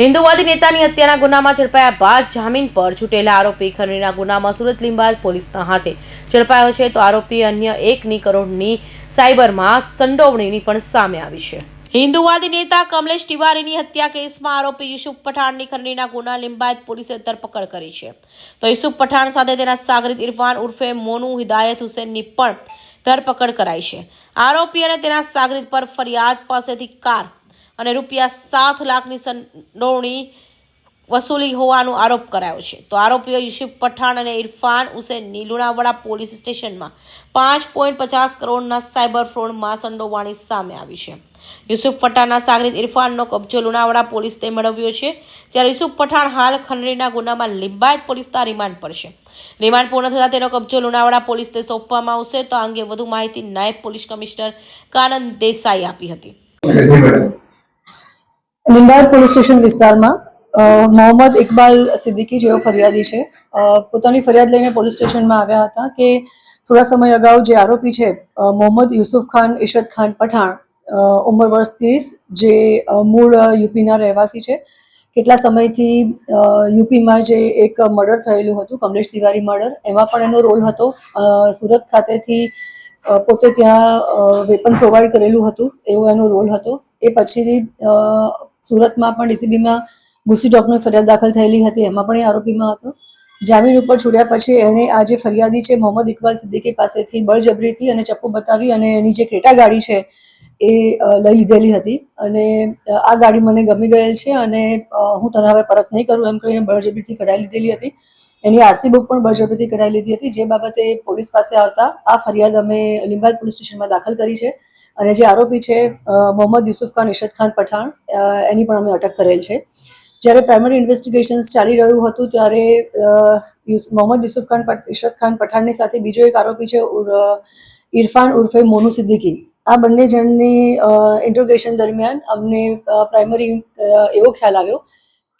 હિન્દુવાદી નેતાની હત્યાના ગુનામાં ઝડપાયા બાદ જામીન પર છૂટેલા આરોપી ખંડણીના ગુનામાં સુરત લીંબાદ પોલીસના હાથે ઝડપાયો છે. તો આરોપી અન્ય એકની કરોડની સાયબરમાં સંડોવણીની પણ સામે આવી છે. હિન્દુવાદી નેતા કમલેશ તિવારીની હત્યા કેસમાં આરોપી યુસુફ પઠાણની ખંડણીના ગુના લિંબાયત પોલીસે ધરપકડ કરી છે. તો યુસુફ પઠાણ સાથે તેના સાગરીત ઇરફાન ઉર્ફે મોનુ હિદાયત હુસેનની પણ ધરપકડ કરાઈ છે. આરોપી અને તેના સાગરીત પર ફરિયાદ પાસેથી કાર અને રૂપિયા સાત લાખની સંડોવણી વસૂલી હોવાનો આરોપ કરાયો છે. તો આરોપીઓ યુસુફ પઠાણ અને ઇરફાન હુસેનની લુણાવાડા પોલીસ સ્ટેશનમાં પાંચ પોઈન્ટ પચાસ કરોડના સાયબર ફ્રોડમાં સંડોવાણી સામે આવી છે. યુસુફ પઠાણના સાગરીત ઇરફાનનો કબજો લુણાવાડા પોલીસે મેળવ્યો છે. જ્યારે યુસુફ પઠાણ હાલ ખંડણીના ગુનામાં લિંબાયત પોલીસના રિમાન્ડ પર છે. રિમાન્ડ પૂર્ણ થતાં તેનો કબજો લુણાવાડા પોલીસને સોંપવામાં આવશે. તો આ અંગે વધુ માહિતી નાયબ પોલીસ કમિશનર કાનંદ દેસાઈ આપી હતી. લીંબાયત પોલીસ સ્ટેશન વિસ્તારમાં મોહમ્મદ ઇકબાલ સિદ્દીકી જેઓ ફરિયાદી છે પોતાની ફરિયાદ લઈને પોલીસ સ્ટેશનમાં આવ્યા હતા કે થોડા સમય અગાઉ જે આરોપી છે મોહમ્મદ યુસુફ ખાન ઇશરત ખાન પઠાણ ઉંમર વર્ષ ત્રીસ, જે મૂળ યુપીના રહેવાસી છે. કેટલા સમયથી યુપીમાં જે એક મર્ડર થયેલું હતું, કમલેશ તિવારી મર્ડર, એમાં પણ એનો રોલ હતો. સુરત ખાતેથી પોતે ત્યાં વેપન પ્રોવાઈડ કરેલું હતું, એવો એનો રોલ હતો. એ પછી સુરતમાં પણ ડીસીબીમાં ગુસી ડોકની ફરિયાદ દાખલ થયેલી હતી. એમાં પણ એ આરોપીમાં હતો. જામીન ઉપર છોડ્યા પછી એણે આ જે ફરિયાદી છે, મોહમ્મદ ઇકબાલ સિદ્દીકી પાસેથી બળજબરીથી અને ચપ્પુ બતાવી અને એની જે ક્રેટા ગાડી છે એ લઈ લીધેલી હતી. અને આ ગાડી મને ગમી ગયેલ છે અને હું તને હવે પરત નહીં કરું એમ કહીને બળજબરીથી કઢાઈ લીધેલી હતી. એની આરસી બુક પણ બળજબરીથી કઢાઈ લીધી હતી. જે બાબતે પોલીસ પાસે આવતા આ ફરિયાદ અમે લીંબાયત પોલીસ સ્ટેશનમાં દાખલ કરી છે. અને જે આરોપી છે મોહમ્મદ યુસુફ ખાન ઇશદ ખાન પઠાણ એની પણ અમે અટક કરેલ છે. જ્યારે પ્રાઇમરી ઇન્વેસ્ટિગેશન્સ ચાલી રહ્યું હતું, ત્યારે મોહમ્મદ યુસુફ ખાન ઇશરત ખાન પઠાણની સાથે બીજો એક આરોપી છે ઇરફાન ઉર્ફે મોનુ સિદ્દીકી. આ બંને જણની ઇન્ટ્રોગેશન દરમિયાન અમને પ્રાઇમરી એવો ખ્યાલ આવ્યો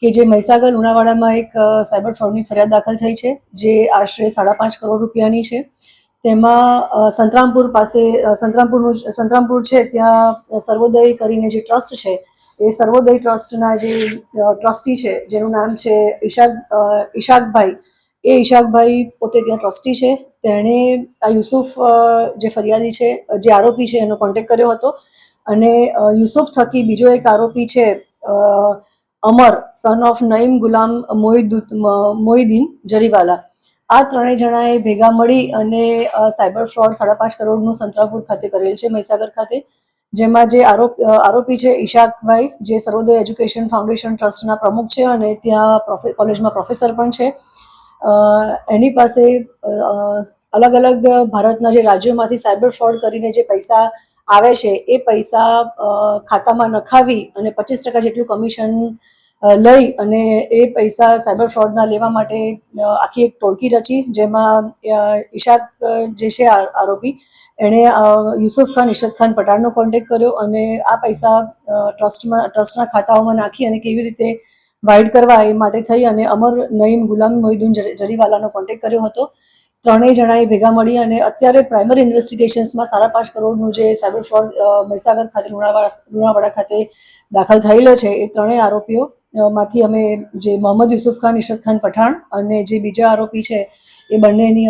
કે જે મહીસાગર લુણાવાડામાં એક સાયબર ફ્રોડની ફરિયાદ દાખલ થઈ છે, જે આશરે સાડા પાંચ કરોડ રૂપિયાની છે. તેમાં સંતરામપુર પાસે સંતરામપુરનું સંતરામપુર છે, ત્યાં સર્વોદય કરીને જે ટ્રસ્ટ છે, એ સર્વોદય ટ્રસ્ટના જે ટ્રસ્ટી છે, જેનું નામ છે ઈશાક ઈશાકભાઈ એ ઈશાકભાઈ પોતે ત્યાં ટ્રસ્ટી છે તેણે આ યુસુફ જે ફરિયાદી છે જે આરોપી છે, એનો કોન્ટેક કર્યો હતો. અને યુસુફ થકી બીજો એક આરોપી છે અમર સન ઓફ નઈમ ગુલામ મોહિદ મોહિદ્દીન જરીવાલા. આ ત્રણેય જણાએ ભેગા મળી અને સાયબર ફ્રોડ સાડા પાંચ કરોડનું સંતરાપુર ખાતે કરેલ છે, મહીસાગર ખાતે. જેમાં જે આરોપ આરોપી છે, ઈશાકભાઈ, જે સર્વોદય એજ્યુકેશન ફાઉન્ડેશન ટ્રસ્ટના પ્રમુખ છે અને ત્યાં કોલેજમાં પ્રોફેસર પણ છે. એની પાસે અલગ અલગ ભારતના જે રાજ્યોમાંથી સાયબર ફ્રોડ કરીને જે પૈસા આવે છે, એ પૈસા ખાતામાં નખાવી અને પચીસ ટકા જેટલું કમિશન લઈ અને એ પૈસા સાયબર ફ્રોડના લેવા માટે આખી એક ટોળકી રચી, જેમાં ઈશાક જે છે આરોપી, એણે યુસુફ ખાન ઇશદ ખાન પઠાણનો કોન્ટેક્ટ કર્યો અને આ પૈસા ટ્રસ્ટમાં, ટ્રસ્ટના ખાતાઓમાં નાખી અને કેવી રીતે વાઇડ કરવા એ માટે થઈ અને અમર નઈમ ગુલામ મોહિદ્દીન જરીવાલાનો કોન્ટેક્ટ કર્યો હતો. ત્રણેય જણાએ ભેગા મળી અને અત્યારે પ્રાઇમરી ઇન્વેસ્ટિગેશન્સમાં સાડા પાંચ કરોડનું જે સાયબર ફ્રોડ મહિસાગર ખાતે લુણાવાડા લુણાવાડા ખાતે દાખલ થયેલો છે, એ ત્રણેય આરોપીઓ માંથી અમે જે મોહમ્મદ યુસુફ ખાન ઇશરત ખાન પઠાણ અને જે બીજા આરોપી છે, એ બંનેની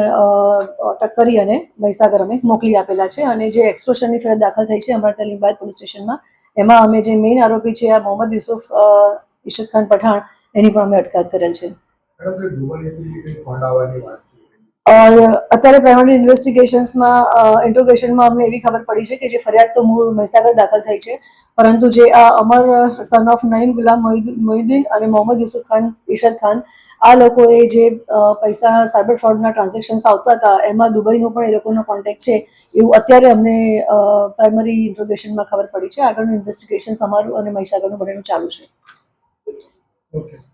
અટક કરી અને મહીસાગર અમે મોકલી આપેલા છે અને જે એક્સટોશનની ફરિયાદ દાખલ થઈ છે અમારા ત્યાં લીંબાયત પોલીસ સ્ટેશનમાં, એમાં અમે જે મેઇન આરોપી છે, આ મોહમ્મદ યુસુફ ઇશરત ખાન પઠાણ એની પણ અમે અટકાયત કરેલ છે. અત્યારે પ્રાઇમરી ઇન્વેસ્ટિગેશન્સમાં ઇન્ટ્રોગેશનમાં અમને એવી ખબર પડી છે કે જે ફરિયાદ તો મૂળ મહીસાગર દાખલ થઈ છે પરંતુ જે આ અમર સન ઓફ નઈમ ગુલામ મોહિદ- મોહિદ્દીન અને મોહમ્મદ યુસુફ ખાન ઇશદ ખાન આ લોકોએ જે પૈસા સાયબર ફ્રોડના ટ્રાન્ઝેક્શન્સ આવતા હતા એમાં દુબઈનો પણ એ લોકોનો કોન્ટેક્ટ છે એવું અત્યારે અમને પ્રાઇમરી ઇન્ટ્રોગેશનમાં ખબર પડી છે. આગળનું ઇન્વેસ્ટિગેશન અમારું અને મહીસાગરનું બંનેનું ચાલુ છે. Okay.